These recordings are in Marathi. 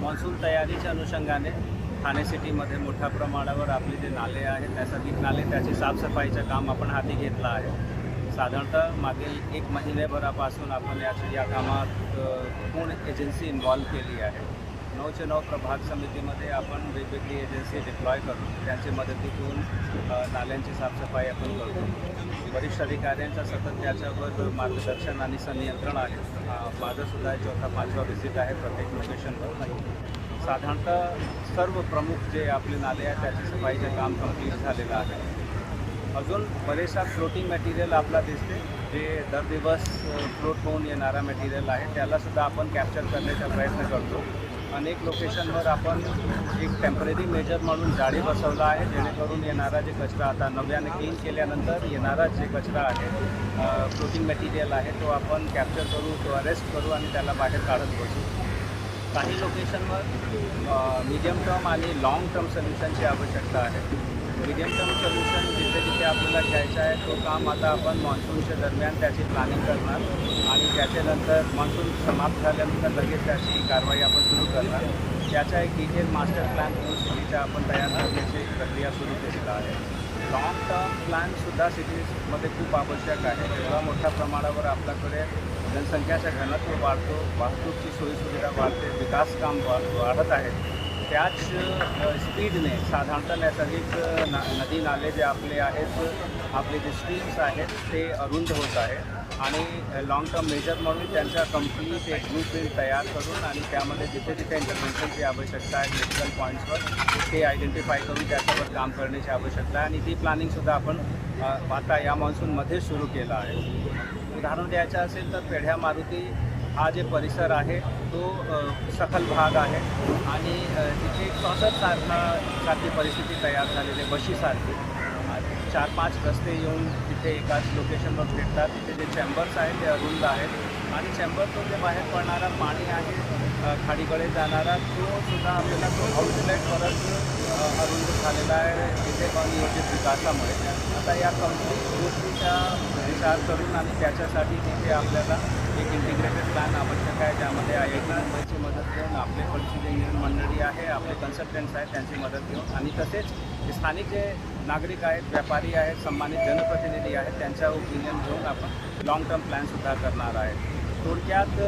मान्सून तयारीच्या अनुषंगाने ठाणे सिटीमध्ये मोठ्या प्रमाणावर आपले जे नाले आहेत नैसर्गिक नाले त्याची साफसफाईचं काम आपण हाती घेतलं आहे. साधारणतः मागील एक महिनेभरापासून आपण याच्या या कामात पूर्ण एजन्सी इन्व्हॉल्व केली आहे. नऊचे नऊ प्रभाग समितीमध्ये आपण वेगवेगळी एजन्सी डिप्लॉय करतो त्यांची मदतीतून नाल्यांची साफसफाई आपण करतो. वरिष्ठ अधिकाऱ्यांचा सतत त्याच्यावर मार्गदर्शन आणि संनियंत्रण आहे. माझंसुद्धा चौथा पाचवा व्हिजिट आहे प्रत्येक लोकेशनवर साधारणतः सर्व प्रमुख जे आपले नाले आहेत त्याची सफाईचं काम कंप्लीट झालेलं आहे. अजून बरेचसा फ्लोटिंग मटेरियल आपला दिसते. जे दर दिवस फ्लोट होऊन येणारा मटेरियल आहे त्यालासुद्धा आपण कॅप्चर करण्याचा प्रयत्न करतो. अनेक लोकेशनवर आपण एक टेंपररी मेजर म्हणून जाळी बसवला आहे. जेणेकरून येणारा जे कचरा आता नव्याने क्लीन केल्यानंतर येणारा जे कचरा आहे फ्लोटिंग मटेरियल आहे तो आपण कॅप्चर करू तो अरेस्ट करू आणि त्याला बाहेर काढत बसू. काही लोकेशनवर मिडियम टर्म आणि लाँग टर्म सोल्युशनची आवश्यकता आहे. मिडियम टर्म सोल्युशन आपल्याला घ्यायचं आहे तो काम आता आपण मान्सूनच्या दरम्यान त्याची प्लॅनिंग करणार. आणि त्याच्यानंतर मान्सून समाप्त झाल्यानंतर लगेच त्याची कारवाई आपण सुरू करणार. त्याचा एक डिटेल मास्टर प्लॅन म्हणून सिटीचा आपण तयार करण्याची प्रक्रिया सुरू केलेला आहे. लॉंग टर्म प्लॅनसुद्धा सिटीजमध्ये खूप आवश्यक आहे. जेव्हा मोठ्या प्रमाणावर आपल्याकडे जनसंख्याचं घनत्व वाढतो वाहतूकची सोयीसुविधा वाढते विकास काम वाढत आहे. त्याच स्पीडने साधारणतः नैसर्गिक ना नदी नाले जे आपले आहेत आपले जे स्ट्रीम्स आहेत ते अरुंद होत आहे. आणि लाँग टर्म मेजर म्हणून त्यांचा कंप्लीट एक ब्लू प्रिंट तयार करून आणि त्यामध्ये जिथे जिथे इंटरव्हेन्शनची आवश्यकता आहे क्रिटिकल पॉईंट्सवर ते आयडेंटिफाय करून त्याच्यावर काम करण्याची आवश्यकता आहे. आणि ती प्लॅनिंगसुद्धा आपण आता या मान्सूनमध्ये सुरू केलं आहे. उदाहरण द्यायचं असेल तर पेढ्या मारुती हा जे परिसर आहे तो सखल भाग आहे. आणि तिथे क्रॉसर सारखा सारखी परिस्थिती तयार झालेली आहे बशीसारखी चार पाच रस्ते येऊन तिथे एकाच लोकेशनवर भेटतात तिथे जे चेंबर्स आहेत ते अरुंद आहेत. आणि चेंबरतून जे बाहेर पडणारा पाणी आहे खाडीकडे जाणारा तो सुद्धा आपल्याला तो आउटलेट परत अरुंद झालेला आहे. तिथे अनियोजित विकासामुळे. आता या कंप्लीट गोष्टीचा विचार करून आणि त्याच्यासाठी तिथे आपल्याला एक इंटिग्रेटेड प्लॅन आवश्यक आहे. त्यामध्ये आय आय टी मुंबईची मदत घेऊन आपले परिस्थिती इंजिनियर मंडळी आहे आपले कन्सल्टंट्स आहेत त्यांची मदत घेऊन. आणि तसेच स्थानिक जे नागरिक आहेत व्यापारी आहेत सन्मानित जनप्रतिनिधी आहेत त्यांच्या ओपिनियन घेऊन आपण लाँग टर्म प्लॅनसुद्धा करणार आहे. थोडक्यात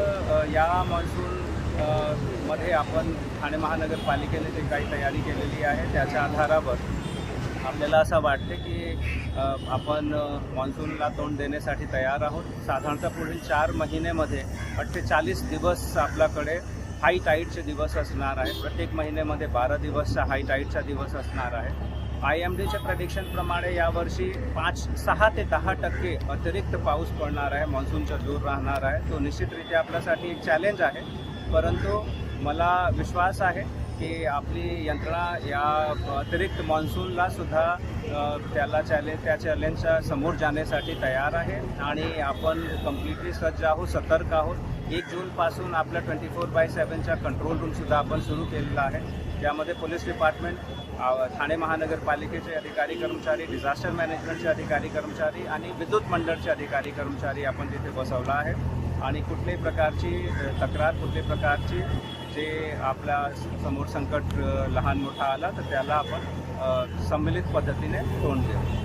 या मान्सून मध्ये आपण ठाणे महानगरपालिकेने जे काही तयारी केलेली आहे त्याच्या आधारावर आपल्याला असं वाटते की आपण मान्सूनला तोंड देण्यासाठी तयार आहोत. साधारणतः पुढील चार महिन्यामध्ये अठ्ठेचाळीस दिवस आपल्याकडे हाय टाईटचे दिवस असणार आहे प्रत्येक महिन्यामध्ये बारा दिवसचा हाय टाईटचा दिवस असणार आहे. आय एम डीच्या प्रडिक्शनप्रमाणे यावर्षी पाच सहा ते दहा टक्के अतिरिक्त पाऊस पडणार आहे. मान्सूनचा जोर राहणार आहे. तो निश्चितरित्या आपल्यासाठी एक चॅलेंज आहे. परंतु मला विश्वास आहे की आपली यंत्रणा या अतिरिक्त मान्सूनला सुद्धा त्याला चॅलेंज त्या चॅलेंजच्या समोर जाण्यासाठी तयार आहे. आणि आपण कम्प्लिटली सज्ज आहोत सतर्क आहोत. एक जूनपासून आपल्या ट्वेंटी फोर बाय सेवनच्या कंट्रोल रूमसुद्धा आपण सुरू केलेला आहे. त्यामध्ये पोलीस डिपार्टमेंट ठाणे महानगरपालिकेचे अधिकारी कर्मचारी डिझास्टर मॅनेजमेंटचे अधिकारी कर्मचारी आणि विद्युत मंडळचे अधिकारी कर्मचारी आपण तिथे बसवला आहे. आणि कुठल्याही प्रकारची तक्रार कुठल्याही प्रकारची जे आपल्यासमोर संकट लहान मोठा आला तर त्याला आपण अ, सम्मिलित पद्धतीने तोंड देऊ.